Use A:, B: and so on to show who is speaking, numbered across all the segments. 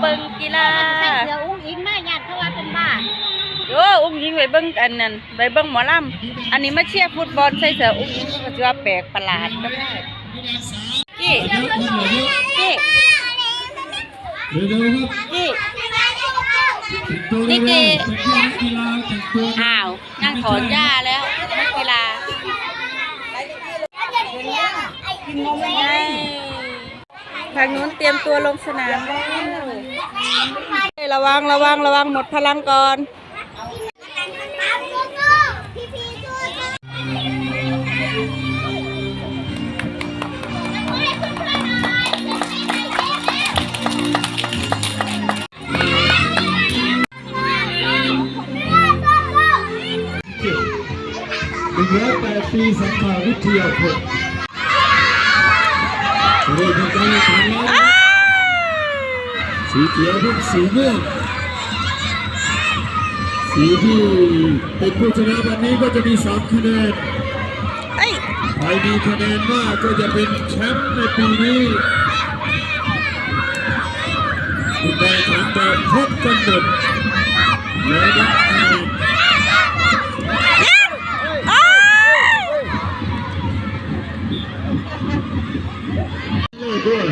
A: เบิ่งกีฬา
B: ใส่เสื้ออุ้งอิงมาญาติเขาว่าเป็นบ้า
A: โอ้อุ้งยิงไปเบิ่งอันนั้นไปเบิ่งหมอลำอันนี้มาเชียร์ฟุตบอลใส่เสื้ออุ้งยิงก็จะว่าแปลกประหลาดก็ได้กี้กี้
C: เดี๋ยวเดี๋ยวครับ
A: กี้
C: ตัว
A: นี่
C: เร็
A: คือ
C: วๆจัดกีฬาจัดตัว
A: อ้าวนั่งถอนหญ้าแล้วนักกีฬาทางนู้นเตรียมตัวลงสนามแล้ว ระวังระวังระวังหมดพลังก่อน
C: หนึ่งร้อยแปดปีสังขาวิทยาคมเริ่มทำการแข่งขันแล้ว สีเขียวพบสีม่วงสีที่เป็นผู้ชนะวันนี้ก็จะมีสามคะแนน
A: เอ้ย
C: ใครมีคะแนนมากก็จะเป็นแชมป์ในปีนี้คุณได้ถามแบบพบกันหมดและนับคะแนน
A: อ้าว
C: ด้วย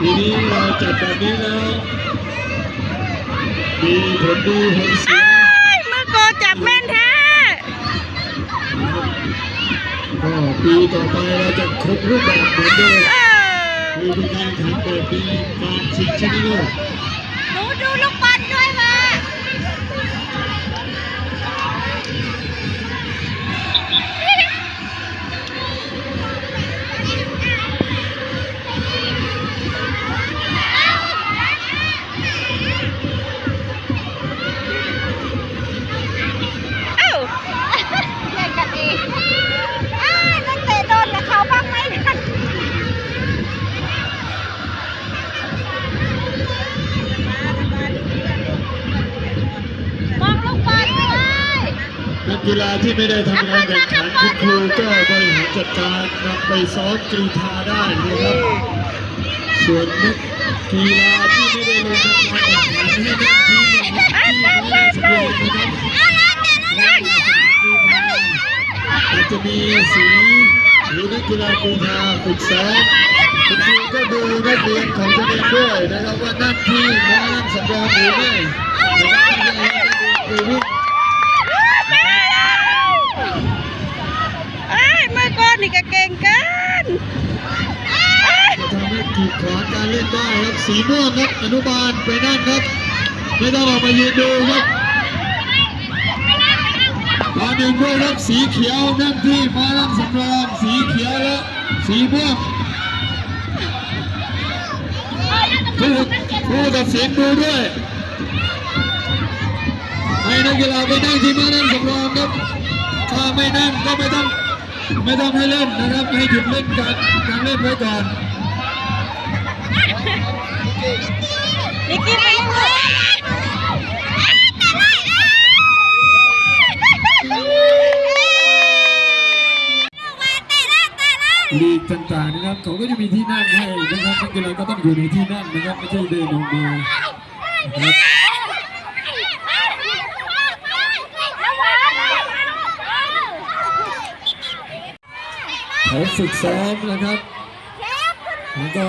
C: ทีนี้เราจัดแบบนี้แล้วมีผลดีผลเสีย
A: เอ้ยมือโกจับแม่นแท้
C: ก็ปีต่อไปเราจะครบรูปแบบเหมือนเดิม
A: เออ
C: คือเป็นการแข่งขันแบบมีการชิงชนะเลิศ ที่ไม่ได้ทำการแข่งขันคุณครูก็บริหารจัดการนำไปซ้อมกรีธาได้นะครับ ส่วนนักกีฬาที่ไม่ได้ลงทำการแข่งขันให้นักทีมที่ไม่ได้สำรองนะครับและในสนามกรีธาอาจจะมีสีหรือนักกีฬากรีธาฝึกซ้อมคุณครูก็ดูนักเรียนของตัวเองด้วยนะครับว่านั่นที่นั่งสำรองหรือไม่นะครับที่จะให้นักเรียนไปวิ่ง
A: เอ้ยมือโก นี่ก็เก่งกัน
C: ทำให้กีดขวางการเล่นได้ครับสีม่วงครับอนุบาลไปนั่นครับ ไม่ต้องออกมายืนดูครับตอนหนึ่งด้วยครับสีเขียวนั่งที่มานั่งสำรองสีเขียวและสีม่วงผู้ผู้ตัดสินดูด้วยให้นักกีฬาไปนั่งที่มานั่งสำรองครับ ถ้าไม่นั่งก็ไม่ต้อง ไม่ต้องให้เล่นนะครับ ให้หยุดเล่นการการเล่นไว้ก่อน
A: นิกกี้ไปเล่นลี
C: กต่างๆนะครับเขาก็จะมีที่นั่งให้นะครับนักกีฬาก็ต้องอยู่ในที่นั่งนะครับไม่ใช่เดินออกมานะครับ เขาฝึกซ้อมนะครับแล้วก็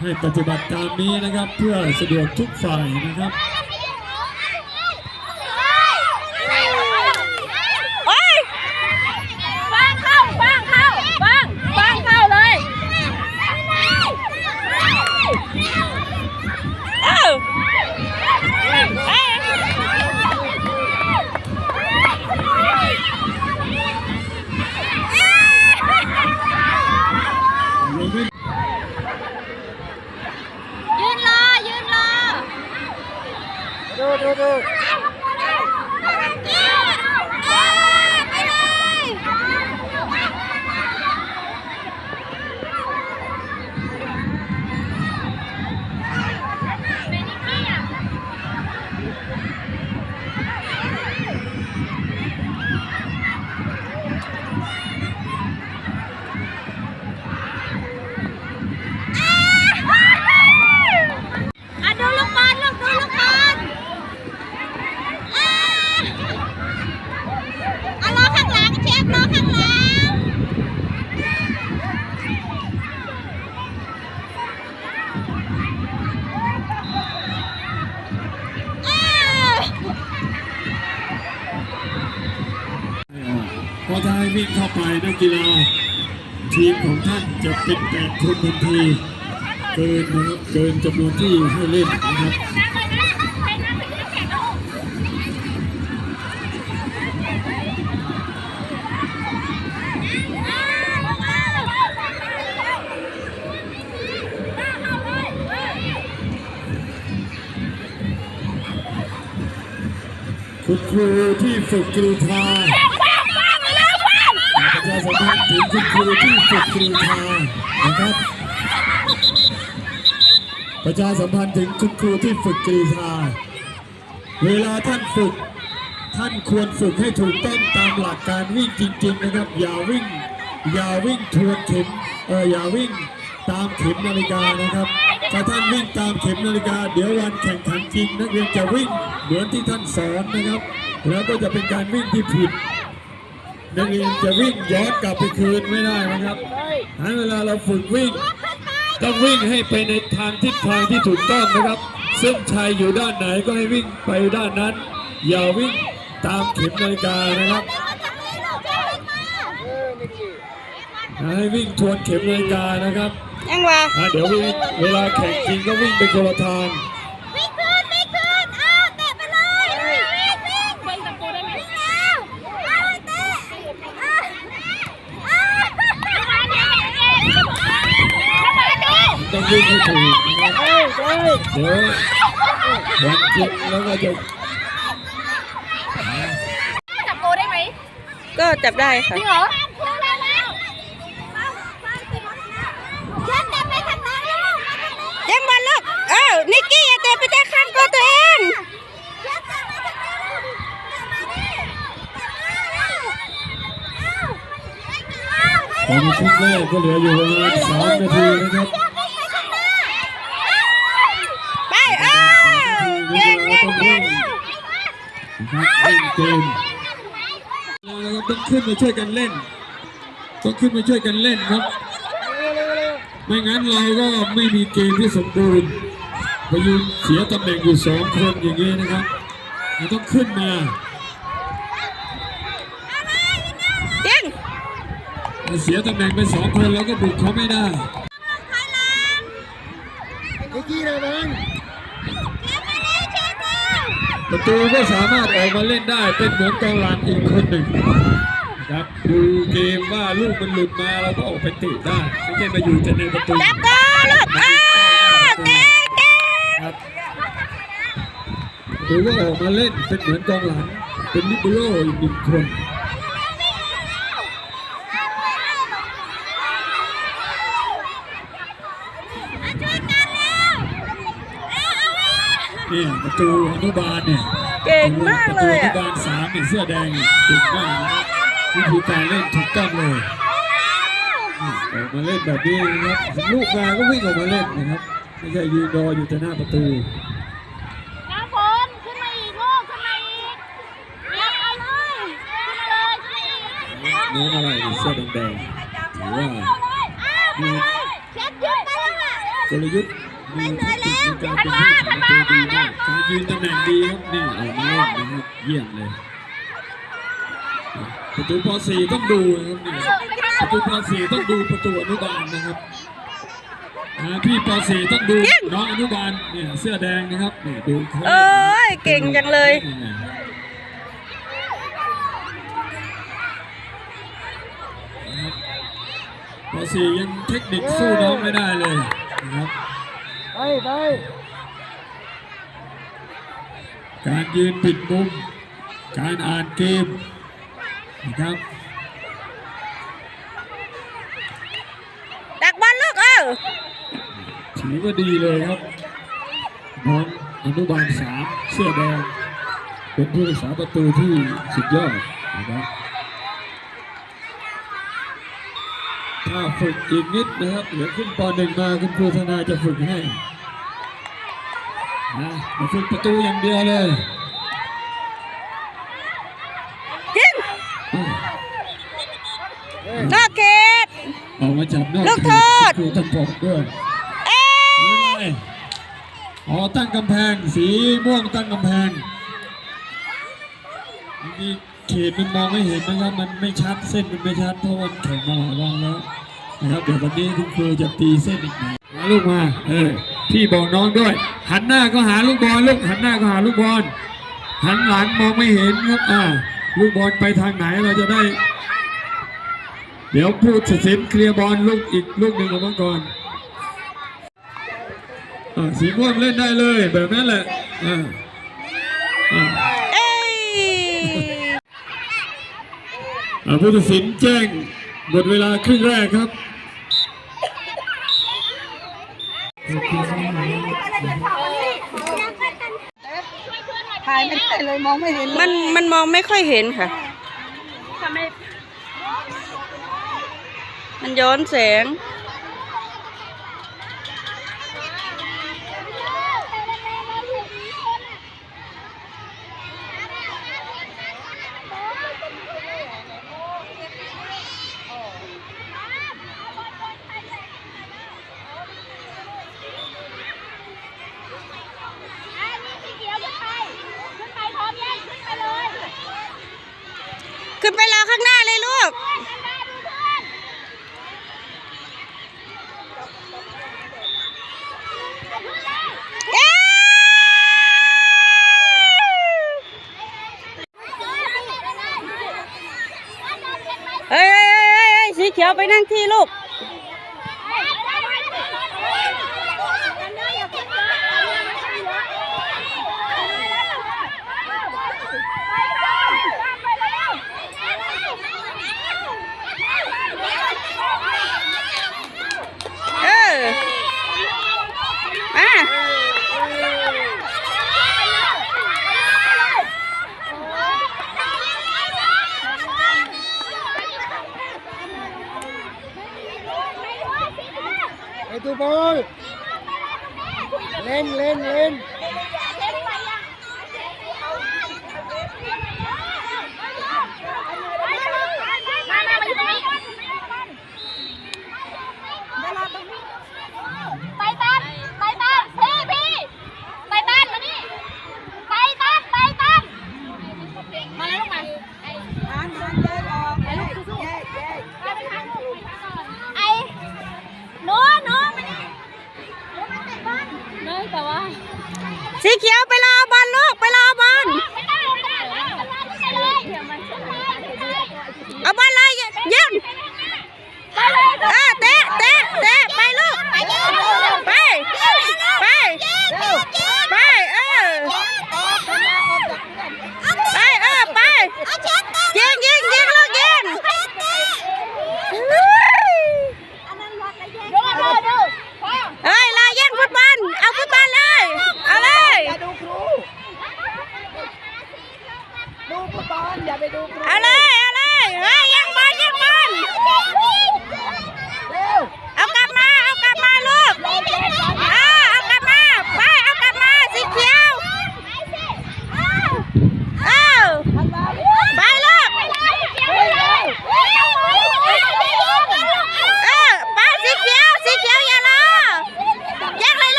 C: ให้ปฏิบัติตามนี้นะครับ เพื่อสะดวกทุกฝ่ายนะครับ
A: โอ้ย
B: ฟางเข้าฟางเข้าฟางฟางเข้าเลย
A: เอ้าเอ้ย
B: ยืนรอ ยืนรอ
A: ดูดูดู
B: ไปเลย
C: เข้าไปนักกีฬาทีมของท่านจะเป็นแปดคนทันที เกินนะครับเกินจำนวนที่ให้เล่นนะครับคุณครูที่ฝึกกรีธาประชาสัมพันธ์ถึงคุณครูที่ฝึกกรีธานะครับ ประชาสัมพันธ์ถึงคุณครูที่ฝึกกรีธา เวลาท่านฝึก ท่านควรฝึกให้ถูกต้องตามหลักการวิ่งจริง ๆ นะครับ อย่าวิ่ง อย่าวิ่งทวนเข็มเอออย่าวิ่งตามเข็มนาฬิกานะครับ ถ้าท่านวิ่งตามเข็มนาฬิกา เดี๋ยววันแข่งขันจริง นักเรียนจะวิ่งเหมือนที่ท่านสอนนะครับ แล้วก็จะเป็นการวิ่งที่ผิดนักเรียนจะวิ่งย้อนกลับไปคืนไม่ได้นะครับให้เวลาเราฝึกวิ่ง ต้องวิ่งให้ไปในทางทิศทางที่ถูกต้องนะครับซึ่งชัยอยู่ด้านไหนก็ให้วิ่งไปด้านนั้น อย่าวิ่งตามเข็มนาฬิกานะครับให้วิ่งทวนเข็มนาฬิกานะครับ
A: ยังวะ
C: อะเดี๋ยววิ่งเวลาแข่งจริงก็วิ่งไปคนละทาง
B: วิ่งขึ้นวิ่งขึ้นอ้าวเตะไปเลยวิ่งวิ่งวิ่งตะปูได้ไหมวิ่งแล้วอ้าวเตะอ้าวอ้าวมาดิมาดิ
C: ต้องวิ่งให้ถูกนะครับ เดี๋ยววันจริงแล้วก็จะ
B: จับปูได้ไหม
A: ก็จับได้ค่ะ
B: จริงเหรอเต็ม
A: บอลลูก เออ นิกกี้อย่าเตะไปแต่ข้างตัวตัวเอง
B: ตะมาทางนี้ลูกเตะมาดิเตะมาเร็วเอ้า
C: ตอนนี้ครึ่งแรกก็เหลืออยู่ประมาณสามนาทีนะครับ
A: ไปเอ้าเก่งเก่งเก่ง
C: นะครับเล่นเกมเราต้องขึ้นมาช่วยกันเล่น ต้องขึ้นมาช่วยกันเล่นครับ ไม่งั้นเราก็ไม่มีเกมที่สมบูรณ์ไปยืนเสียตำแหน่งอยู่สองคนอย่างนี้นะครับเราต้องขึ้นมา
A: เก่ง
C: เสียตำแหน่งไปสองคนแล้วก็บุกเขาไม่ได้ ประตูก็สามารถออกมาเล่นได้เป็นเหมือนกองหลังอีกคนหนึ่งนะครับดูเกมว่าลูกมันหลุดมาเราก็ออกไปติได้ไม่ใช่มาอยู่แต่ในประตู
A: จับก็ลูกเอ้าเก่งเก่ง
C: ครับดูว่าออกมาเล่นเป็นเหมือนกองหลังเป็นลิเบโร่อีกหนึ่งคน นี่ประตูอนุบาลเนี่ย
A: เก่งมากเลย
C: ประตูอนุ
A: อะ
C: บาลสามเนี่ยเสื้อแดงเนี่ยเก่งมากนะครับวิธีการเล่นถูกต้องเลยนี่ออกมาเล่นแบบนี้นะครับลูกมาก็วิ่งออกมาเล่นนะครับไม่ใช่ยืนรออยู่แต่หน้าประตู
B: น้ำฝนขึ้นมาอีกลูกขึ้นมาอีกรับเอาเลยขึ้นมาเลยขึ้นมาอีก
C: เนื้ออะไรเนี่ยเสื้อแดงๆถือว่า
B: อ้าวไปเลยเช็ดยืด ไปแล้วอะ
C: กลยุทธ์มีเทคนิคในการเป็นผู้ประตูดีมากการยืนตำแหน่งดีครับนี่ออกมาเล่นนะครับเยี่ยมเลยประตูป .4 ต้องดูนะครับนี่ประตูป .4 ต้องดูประตูอนุบาลนะครับอ่พี่ป .4 ต้องดูน้องอนุบาลเนี่ยเสื้อแดงนะครับนี่ดูเขา
A: เอ้ยเก่งจังเลย
C: นะครับป .4 ยังเทคนิคสู้น้องไม่ได้เลยนะครับ
D: ไปไป
C: การยืนปิดมุม การอ่านเกมนะครับ
A: ดักบอลลูกเอ้า
C: ถือว่าดีเลยครับน้องอนุบาลสามเสื้อแดงเป็นผู้รักษาประตูที่สุดยอดนะครับ้าฝึกอีกนิดนะครับเหลือขึ้นปอนหนึ่งมาคุณครูธนาจะฝึกให้นะมาฝึกประตูอย่างเดียวเลย
A: กิ
C: นน
A: อกเขต
C: ออกมาจับนอก
A: ลูกโทษ
C: ครูต้องปกด้วย
A: เอ้ย
C: อ๋อตั้งกำแพงสีม่วงตั้งกำแพงนี่เขตมันมองไม่เห็นนะครับ มันไม่ชัดเส้นมันไม่ชัดเพราะว่าแข่งมาหลายวันแล้ว นะเดี๋ยววันนี้คุณครูจะตีเส้นอีกหน่อยหาลูกมา เออ พี่บอกน้องด้วย หันหน้าก็หาลูกบอลลูกหันหน้าก็หาลูกบอลหันหลังมองไม่เห็นครับอ่าลูกบอลไปทางไหนเราจะได้ เดี๋ยวพูดสินเคลียร์บอลลูกอีกลูกหนึ่งของมังกรสีม่วงเล่นได้เลยแบบนั้นแหละอ่ผู้ตัดสินแจ้งหมดเวลาครึ่งแรกครับ
B: ถ่ายไม่ได้เลยมองไม่เห็น
A: มันมันมองไม่ค่อยเห็นค่ะ มันย้อนแสง ขึ้นไปรอข้างหน้าเลยลูกเฮ้ยเฮ้ย
B: เฮ้
A: ยสีเขียวไป
D: นั่
A: ง
B: ที่
D: ลู
A: ก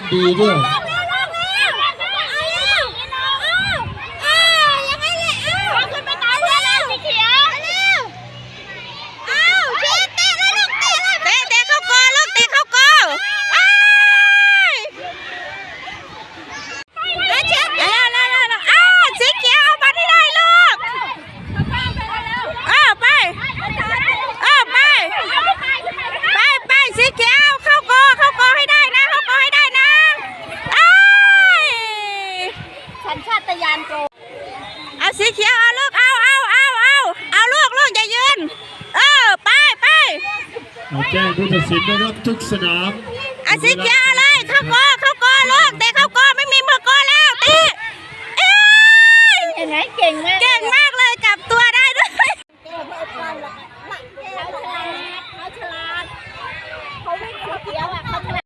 A: 比一个 ได้
B: รั
A: บ
B: ทุก
C: สนามอา
A: ซิกา